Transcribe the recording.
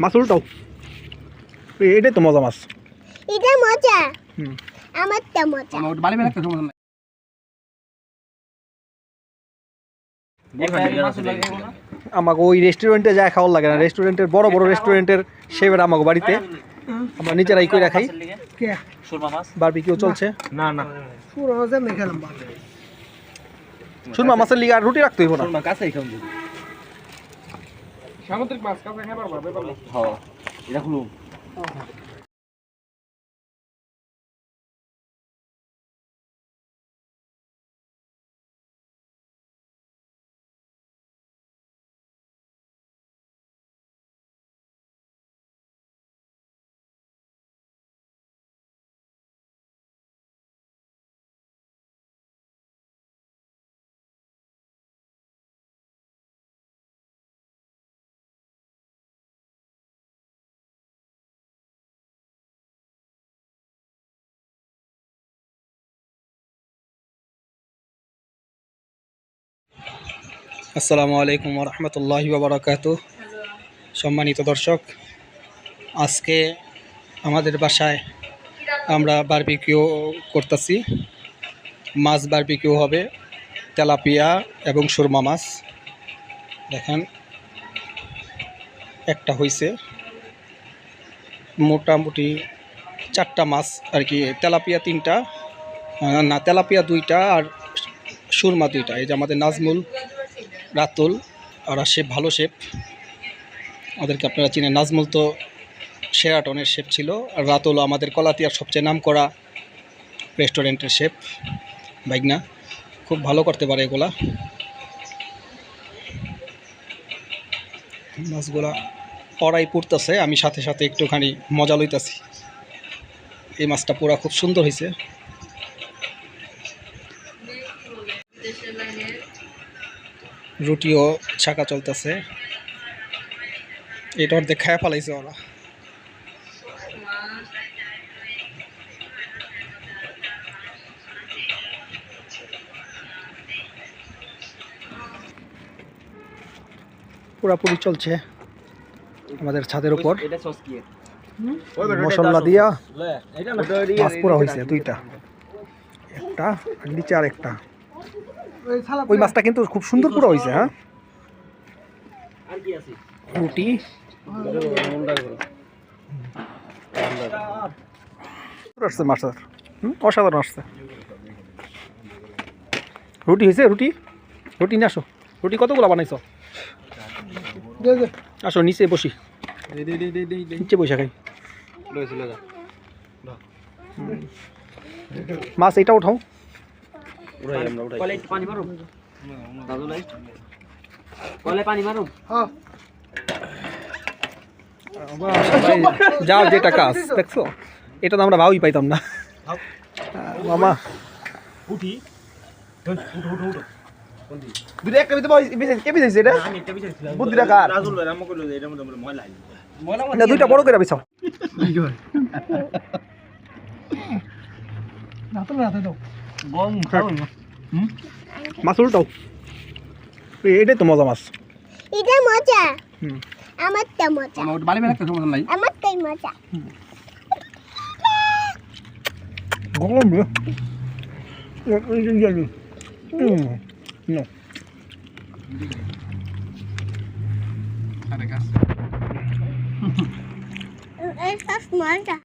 মাছ উল্টাও। এটাই তো মজা মাছ। এটা মজা। হুম। আমারটা মজা। আমাকে ওই রেস্টুরেন্টে যা খাওয়ার লাগে না। রেস্টুরেন্টের বড় বড় রেস্টুরেন্টের সেবার আমাকে বাড়িতে। আমরা নিজেরাই করে খাই। বারবিকিউ চলছে। না না। সুরমা মাছের লিগে আর রুটি রাখতে হইব না। কাছেই সামুদ্রিক মাছ কাছে খাবার পারল হ্যাঁ এটা খুলু আসসালামু আলাইকুম রহমতুল্লাহি বাবরাকাত সম্মানিত দর্শক, আজকে আমাদের বাসায় আমরা বারবিকিউ করতেছি। মাছ বারবিকিউ হবে, তেলাপিয়া এবং সুরমা মাছ। দেখেন, একটা হয়েছে মোটামুটি চারটা মাছ আর কি, তেলাপিয়া তিনটা না, তেলাপিয়া দুইটা আর সুরমা দুইটা। এই যে আমাদের নাজমুল রাতুল ওরা শেফ ভালো শেফ। ওদেরকে আপনারা চিনেন। নাজমুল তো শেরাটনের শেফ ছিল। আর রাতুল আমাদের কলাতিয়ার সবচেয়ে নাম করা রেস্টুরেন্টের শেফ বাইকনা খুব ভালো করতে পারে এগুলা। মাছগুলা পড়াই পুড়তেছে। আমি সাথে সাথে একটুখানি মজা লইতাছি। এই মাছটা পুরা খুব সুন্দর হয়েছে রুটিও ছাকা চলতেছে। এটা অর্ধেক খায় ফেলাইছে ওরা। পুরাপুরি চলছে আমাদের ছাদের উপর। এটা মশলা দিয়া মাছ পুরা হয়েছে দুইটা। একটা নিচে আর একটা ওই মাছটা কিন্তু খুব সুন্দর পুরো হয়েছে হ্যাঁ? আর কি আছে? রুটি। সুন্দর আসছে মাছের হুম, অসাধারণ আসছে। রুটি হয়েছে রুটি? রুটি নিয়ে আসো। রুটি কতগুলো বানাইছো? দে দে। আসো নিচে বসি। নিচে বসে খাই। মাছ এটা উঠাও। উড়াই আমরা উড়াই। কলে পানি মারো দাদু লাই কলে পানি মারো হ্যাঁ যাও যেটা কাজ দেখছ? এটা তো আমরা ভাবই পাইতাম না। মামা। উঠি। দুটো একটা ভিতরে কে বিছাইছে এটা? আমি একটা বিচারছিলাম বুদ্ধিটা কার? রাজুল ভাই রামো কইলো যে এটার মধ্যে ময়লা ময়লা না দুইটা বড় করে বিছাও। রাতে রাতে দাও। গম মাছ উল্টাও এটাই তো মজা মাছ এটা মজা হুম। আমারটা মজা আমার বালি বেলা কিছু মনে নাই আমারটাই মজা গরম রে হুম No. আরে গাছ এটা মজা